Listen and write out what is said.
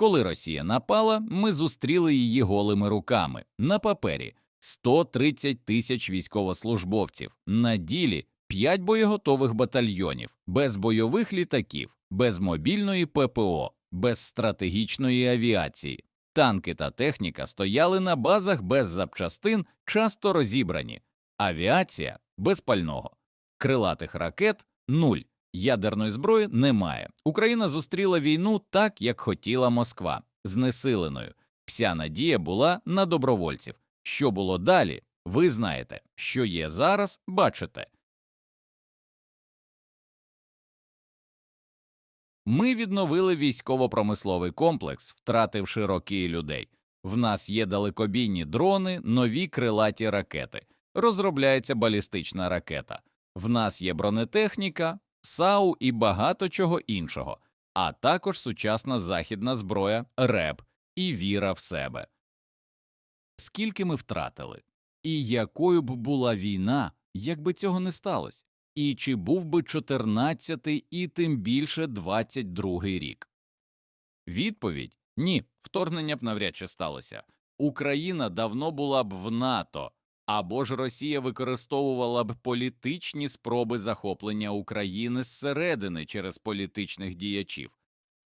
Коли Росія напала, ми зустріли її голими руками. На папері 130 тисяч військовослужбовців, на ділі 5 боєготових батальйонів, без бойових літаків, без мобільної ППО, без стратегічної авіації. Танки та техніка стояли на базах без запчастин, часто розібрані. Авіація без пального, крилатих ракет нуль. Ядерної зброї немає. Україна зустріла війну так, як хотіла Москва, знесиленою. Вся надія була на добровольців. Що було далі? Ви знаєте, що є зараз, бачите. Ми відновили військово-промисловий комплекс, втративши роки людей. В нас є далекобійні дрони, нові крилаті ракети. Розробляється балістична ракета. В нас є бронетехніка, САУ і багато чого іншого, а також сучасна західна зброя, РЕП і віра в себе. Скільки ми втратили? І якою б була війна, якби цього не сталося? І чи був би 14-й і тим більше 22-й рік? Відповідь ні, вторгнення б навряд чи сталося. Україна давно була б в НАТО, або ж Росія використовувала б політичні спроби захоплення України зсередини через політичних діячів.